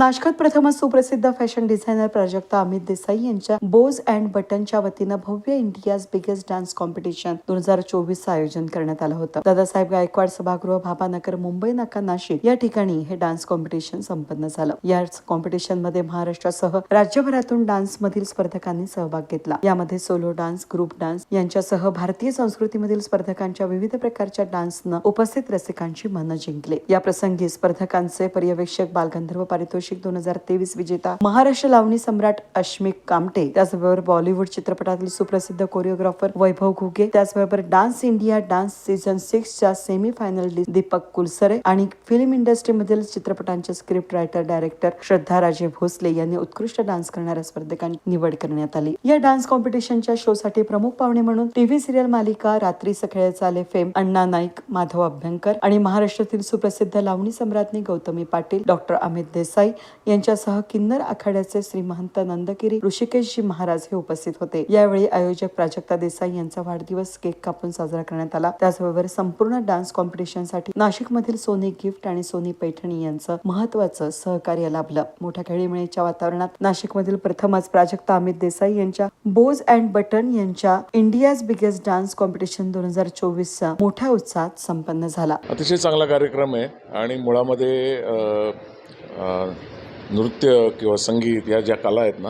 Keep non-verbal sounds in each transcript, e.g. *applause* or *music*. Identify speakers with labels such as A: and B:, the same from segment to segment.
A: नाशकात प्रथमच सुप्रसिद्ध फॅशन डिझायनर प्राजक्ता अमित देसाई यांच्या बोज अँड बटनच्या वतीनं भव्य इंडियाज बिगेस्ट डान्स कॉम्पिटिशन दोन हजार चोवीसचं आयोजन करण्यात आलं होतं. दादासाहेब गायकवाड सभागृह भाबानगर मुंबई नाका नाशिक या ठिकाणी हे डान्स कॉम्पिटिशन संपन्न झालं. या कॉम्पिटिशनमध्ये महाराष्ट्रासह राज्यभरातून डान्स मधील स्पर्धकांनी सहभाग घेतला. यामध्ये सोलो डान्स ग्रुप डान्स यांच्यासह भारतीय संस्कृतीमधील स्पर्धकांच्या विविध प्रकारच्या डान्सनं उपस्थित रसिकांची मनं जिंकले. या प्रसंगी स्पर्धकांचे पर्यवेक्षक बालगंधर्व पारितोषिक दोन हजार तेवीस विजेता महाराष्ट्र लावणी सम्राट अश्मिक कामटे त्याचबरोबर बॉलिवूड चित्रपटातील सुप्रसिद्ध कोरिओग्राफर वैभव घुगे त्याचबरोबर dance India dance season six च्या सेमी फायनल दीपक कुलसरे आणि फिल्म इंडस्ट्रीमधील चित्रपटांचे स्क्रिप्ट रायटर डायरेक्टर श्रद्धा राजे भोसले यांनी उत्कृष्ट डान्स करणाऱ्या स्पर्धकांची निवड करण्यात आली. या डान्स कॉम्पिटिशनच्या शो साठी प्रमुख पाहुणे म्हणून टीव्ही सिरियल मालिका रात्री सकाळी चाले फेम अण्णा नाईक माधव अभ्यंकर आणि महाराष्ट्रातील सुप्रसिद्ध लावणी सम्राज्ञी गौतमी पाटील डॉक्टर अमित देसाई यांच्यासह किन्नर आखाड्याचे श्री महंत नंदगिरी ऋषिकेशजी महाराज हे उपस्थित होते. यावेळी आयोजक प्राजक्ता देसाई यांचा वाढदिवस केक कापून साजरा करण्यात आला. त्याचबरोबर संपूर्ण डान्स कॉम्पिटिशनसाठी नाशिक मधील सोनी गिफ्ट आणि सोनी पैठणी यांचं महत्वाचं सहकार्य लाभलं. मोठ्या खेळीमेळीच्या वातावरणात नाशिक मधील प्रथमच प्राजक्ता अमित देसाई यांच्या बोज अँड बटन यांच्या इंडियाज बिगेस्ट डान्स कॉम्पिटिशन दोन हजार चोवीसचा मोठ्या उत्साहात संपन्न झाला.
B: अतिशय चांगला कार्यक्रम आहे आणि मुळामध्ये नृत्य किंवा संगीत या ज्या कला आहेत ना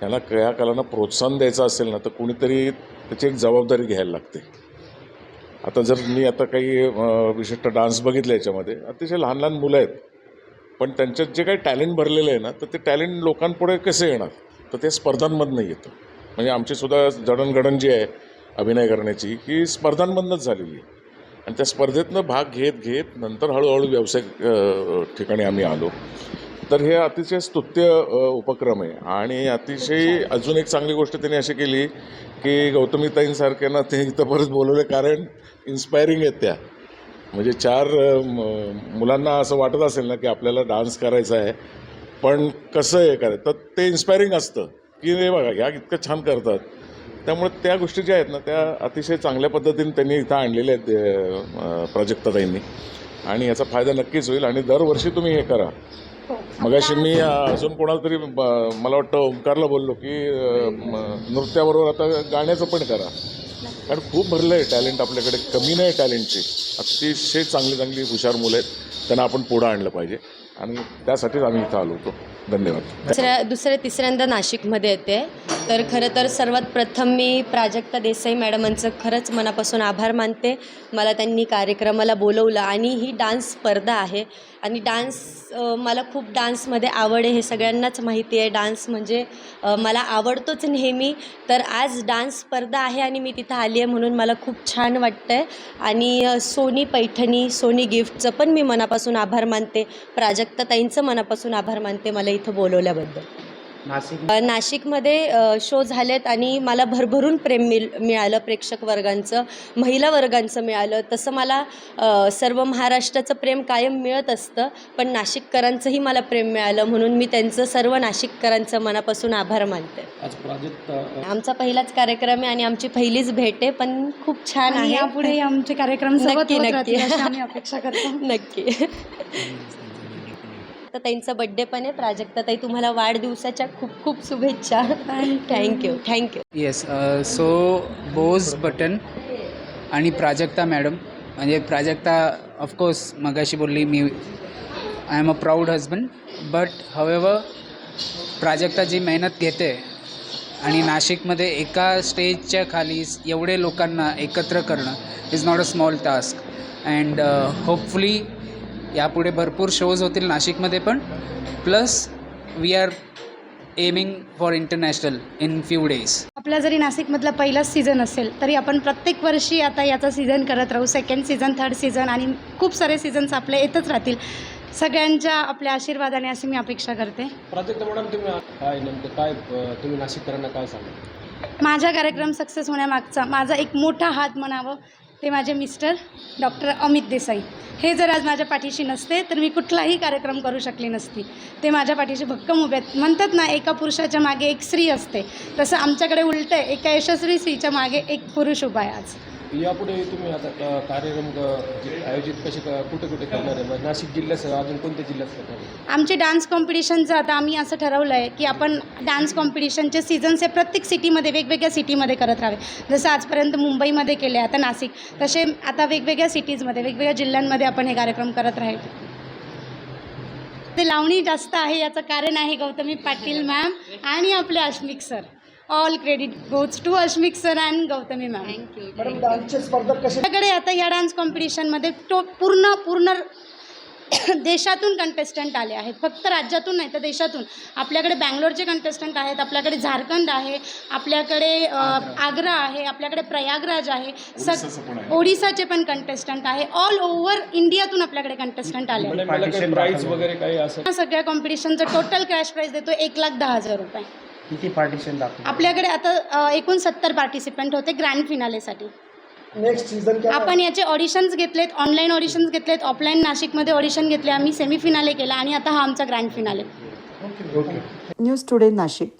B: ह्याला या कलांना प्रोत्साहन द्यायचं असेल ना तर कुणीतरी त्याची एक जबाबदारी घ्यायला लागते. आता जर मी आता काही विशिष्ट डान्स बघितले याच्यामध्ये अतिशय लहान लहान मुलं आहेत पण त्यांच्यात जे काही टॅलेंट भरलेलं आहे ना तर ते टॅलेंट लोकांपुढे कसे येणार? तर ते स्पर्धांमधनं येतं. म्हणजे आमचीसुद्धा जडणघडण जी आहे अभिनय करण्याची ही स्पर्धांमधनंच झालेली आहे. आणि त्या स्पर्धेतनं भाग घेत घेत नंतर हळूहळू व्यावसायिक ठिकाणी आम्ही आलो. तर हे अतिशय स्तुत्य उपक्रम आहे. आणि अतिशय अजून एक चांगली गोष्ट त्यांनी अशी केली की गौतमीताईंसारख्यांना *laughs* ते इथं परत बोलवले कारण इन्स्पायरिंग आहेत त्या. म्हणजे चार मुलांना असं वाटत असेल ना की आपल्याला डान्स करायचा आहे. पण कसं हे करायचं? तर ते इन्स्पायरिंग असतं की रे बघा ह्या इतकं छान करतात. त्यामुळे त्या गोष्टी ज्या आहेत ना त्या अतिशय चांगल्या पद्धतीने त्यांनी इथं आणलेल्या आहेत प्राजक्ताताईंनी. आणि याचा फायदा नक्कीच होईल आणि दरवर्षी तुम्ही हे करा. मगाशी मी अजून कोणाला तरी मला वाटतं ओंकारला बोललो की नृत्याबरोबर आता गाण्याचं पण करा. कारण खूप भरलं आहे टॅलेंट आपल्याकडे कमी नाही टॅलेंटची. अतिशय चांगली चांगली हुशार मुलं आहेत. त्यांना आपण पुढं आणलं पाहिजे. आणि त्यासाठीच आम्ही इथं आलो होतो. धन्यवाद.
C: दुसऱ्या दुसऱ्या तिसऱ्यांदा नाशिकमध्ये येते. तर खरं तर सर्वात प्रथम मी प्राजक्ता देसाई मॅडमांचं खरंच मनापासून आभार मानते. मला त्यांनी कार्यक्रमाला बोलवलं आणि ही डान्स स्पर्धा आहे. आणि डान्स मला खूप डान्समध्ये आवड आहे हे सगळ्यांनाच माहिती आहे. डान्स म्हणजे मला आवडतोच नेहमी. तर आज डान्स स्पर्धा आहे आणि मी तिथं आली आहे म्हणून मला खूप छान वाटतं आहे आणि सोनी पैठणी सोनी गिफ्टचं पण मी मनापासून आभार मानते. प्राजक्ताताईंचं मनापासून आभार मानते मला इथं बोलवल्याबद्दल.
D: नाशिक
C: नाशिकमध्ये शो झालेत आणि मला भरभरून प्रेम मिळ मिळालं प्रेक्षक वर्गांचं महिला वर्गांचं मिळालं. तसं मला सर्व महाराष्ट्राचं प्रेम कायम मिळत असतं पण नाशिककरांचंही मला प्रेम मिळालं म्हणून मी त्यांचं सर्व नाशिककरांचं मनापासून आभार मानते.
D: आज प्राजक्त अ,
C: आमचा पहिलाच कार्यक्रम आहे आणि आमची पहिलीच भेट आहे पण खूप छान आहे.
E: यापुढे आमचे कार्यक्रम सोबत *laughs*
C: नक्की,
E: होत
C: नक्की.
E: राहतील अशी आम्ही अपेक्षा करतो. *laughs*
C: नक्की. तर बड्डे पण आहे. प्राजक्ताताई तुम्हाला वाढदिवसाच्या खूप खूप शुभेच्छा. Thank you thank you
F: yes so bows button आणि प्राजक्ता मॅडम म्हणजे प्राजक्ता ऑफकोर्स मगाशी बोलली मी I am a proud husband but however Prajakta जी मेहनत घेते आणि नाशिकमध्ये एका स्टेजच्या खाली एवढे लोकांना एकत्र करणं is not a small task and hopefully यापुढे भरपूर शोज होतील नाशिकमध्ये पण. Plus we are aiming for international in few days
E: आपला जरी नाशिकमधला पहिलाच सीझन असेल तरी आपण प्रत्येक वर्षी आता याचा सीझन करत राहू. सेकंड सीझन थर्ड सीझन आणि खूप सारे सीझन्स आपले येतच राहतील. सगळ्यांच्या आपल्या आशीर्वादाने अशी मी अपेक्षा करते.
D: प्राजक्त मॅडम तुम्ही काय नेमकं काय अ, तुम्ही नाशिककरांना काय सांगा
E: माझा कार्यक्रम सक्सेस होण्यामागचा माझा एक मोठा हात म्हणावं ते माझे मिस्टर डॉक्टर अमित देसाई. हे जर आज माझ्या पाठीशी नसते तर मी कुठलाही कार्यक्रम करू शकली नसती. ते माझ्या पाठीशी भक्कम उभे आहेत. म्हणतात ना एका पुरुषाच्या मागे एक स्त्री असते. तसं आमच्याकडे उलटं एका यशस्वी स्त्रीच्या मागे एक पुरुष उभा आहे आज.
D: यापुढे तुम्ही आता कार्यक्रम जे आयोजित कसे क- कुठे कुठे करणार आहे? नाशिक जिल्ह्यासह अजून कोणत्या जिल्ह्यात करणार आहे?
E: आमचे डान्स कॉम्पिटिशनचं आता आम्ही असं ठरवलं आहे की आपण डान्स कॉम्पिटिशनचे सीझन्स हे प्रत्येक सिटीमध्ये वेगवेगळ्या सिटीमध्ये करत राहावे. जसं आजपर्यंत मुंबईमध्ये केले आता नाशिक तसे आता वेगवेगळ्या सिटीजमध्ये वेगवेगळ्या जिल्ह्यांमध्ये आपण हे कार्यक्रम करत राहील. ते लावणी जास्त आहे याचं कारण आहे गौतमी पाटील मॅम आणि आपले Ashmik sir all credit goes to Ashmik sir and Gautami ma'am
G: madam डान्सचे स्पर्धक कसे?
E: आपल्याकडे आता या डान्स कॉम्पिटिशनमध्ये तो पूर्ण पूर्ण *coughs* देशातून कंटेस्टंट आले आहेत. फक्त राज्यातून नाही तर देशातून. आपल्याकडे बँगलोरचे कंटेस्टंट आहेत आपल्याकडे झारखंड आहे आपल्याकडे अ, आग्रा. आहे आपल्याकडे प्रयागराज आहे सग ओडिसाचे पण कंटेस्टंट आहे. ऑल ओव्हर इंडियातून आपल्याकडे कंटेस्टंट आले आहेत.
D: मला काही प्राईज वगैरे काही असं?
E: या सगळ्या कॉम्पिटिशनचं टोटल कॅश प्राईज देतो एक लाख दहा हजार रुपये.
G: किती पार्टिशन दाखवतो
E: आपल्याकडे आता अ, एकूण सत्तर पार्टिसिपंट होते ग्रँड फिनालेसाठी
G: नेक्स्ट सीझन क्या
E: आपण याचे ऑडिशन्स घेतलेत ऑनलाईन ऑडिशन्स घेतलेत ऑफलाईन नाशिकमध्ये ऑडिशन घेतले आम्ही सेमीफिनाले केला आणि आता हा आमचा grand finale
G: okay
A: news today Nashik.